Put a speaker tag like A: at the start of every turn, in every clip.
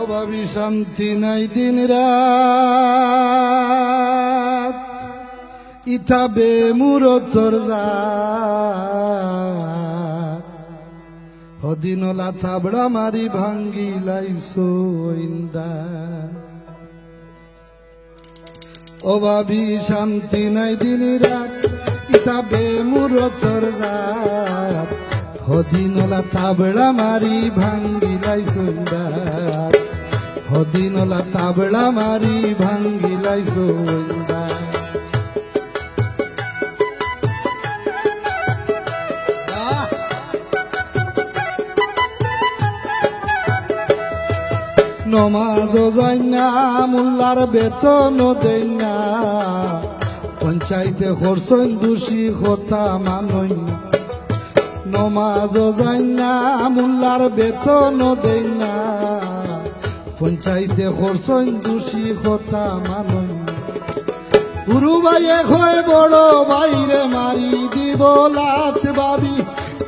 A: অভাবী শান্তি নাই দিন রাত। ইতাবে মুরতর হদিনলা থাবড়া মারি ভাঙ্গি লাইছো ইন্দা অভাবী শান্তি নাই দিন রাত ইতাবে মুরতর হদিনলা তাবড়া মারি ভাঙ্গি লাইছো ইন্দা হদিনলা তাবড়া মারি ভাঙ্গি লাইছো ইন্দা আহ! নমাজ যাই না মোল্লার বেতন দেই না পঞ্চায়েতে খরচন দোষী কথা মানই নমাজ যাই না মোল্লার বেতন দেই না পঞ্চায়েতে খরচন দোষী কথা মানই। না গুরু ভাইয়ে হয় বড় বাইরে মারি দিব লাত বাবি।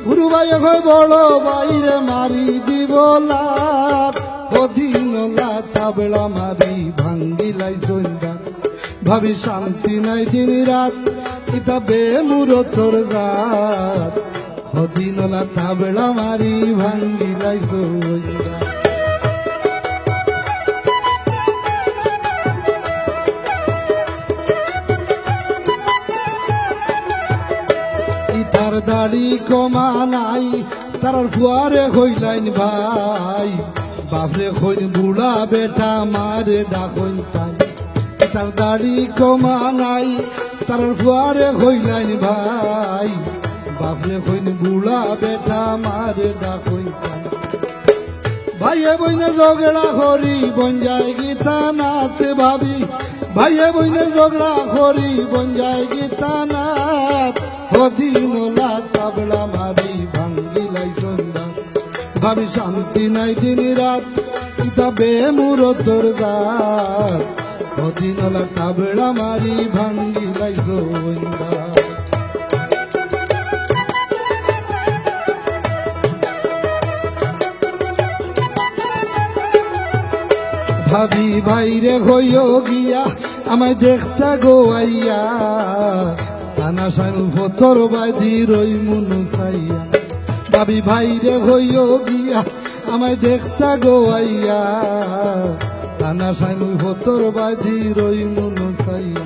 A: গুরু ভাইয়ে হয় বড় বাইরে মারি দিব লাত অধীন লাতাবড়া মারি ভাঙ্গিলাই জৈন্দা। ভাবি, শান্তি নাই দিন রাত ইতা বেমুরতর জাত। অধীন লাতাবড়া মারি ভাঙ্গিলাই জৈন্দা। তার দাড়ি কমা নাই, তার ফুয়ারে হইলাইন ভাই। বাপরে হইন বুড়া বেটা মারে ডাকইন তাই। তার দাড়ি কমা নাই, তার ফুয়ারে হইলাইন ভাই। বাপরে হইন বুড়া বেটা মারে ডাকইন তাই। ভাইয়ে বইনে ঝগড়া করি, বন যায় গীতা নাথ ভাবি ভাইয়ে বইনে ঝগড়া করি, বন যায় গীতা নাথ হদিন তাবড়া মারি ভাঙ্গিলাই সন্ধ্যা ভাবি শান্তি নাই দিন রাত ইতা বেমুরতর জাত হদিন তাবড়া মারি ভাঙ্গিলাই সন্ধ্যা ভাবি ভাইরে হইও গিয়া, আমায় দেখতা গো আইয়া। টানা সানু ফতর বাদি রই মুনু সাইয়া। ভাবি ভাইরে হইও গিয়া আমায় দেখতা গো আইয়া। টানা সানু ফতর বাদি রই মুনু সাইয়া।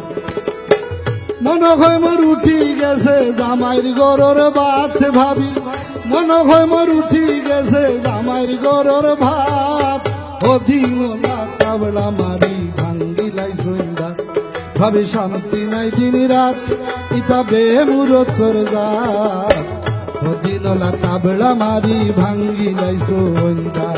A: মনে হয় মোর উঠি গেছে জামাইর গরর ভাত ভাবি। মনে হয় মোর উঠি গেছে জামাইর গরর ভাত। অধীন তাবড়া মারি ভাঙ্গিলাই সন্ধ্যা ভাবি শান্তি নাই দিন রাত ইতা বেমুরতর জাত। অধীন তাবড়া মারি ভাঙ্গিলাই সন্ধ্যা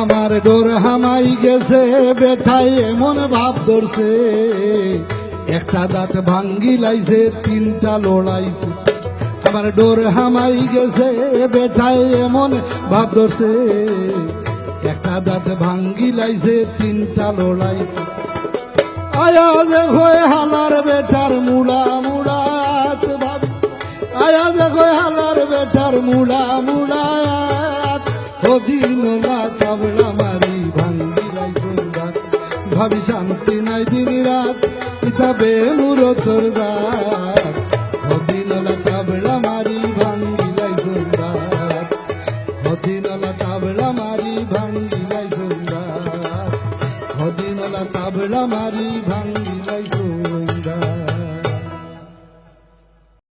A: আমার ডোর হামাই গেছে, বেঠাই এমন ভাব ধরছে। একটা দাঁত ভাঙ্গি লাইছে, তিনটা লড়াইছে আমার ডোর হামাই গেছে বেঠাই এমন ভাব ধরছে। একটা দাঁত ভাঙ্গি লাইছে তিনটা লড়াইছে। আয়া যে হয়ে হালার বেটার মুড়া মুড়াত ভাবি। আয়া যে হয়ে হালার বেটার মুড়া মুড়াত। হদিন তাবড়া মারি ভাঙ্গি লাইছন্দাত ভাবি শান্তি নাই দিন রাত ইতাবে মুরতর জাত। লাইছন্দাত হদিন তাবড়া মারি ভাঙ্গি লাইছন্দাত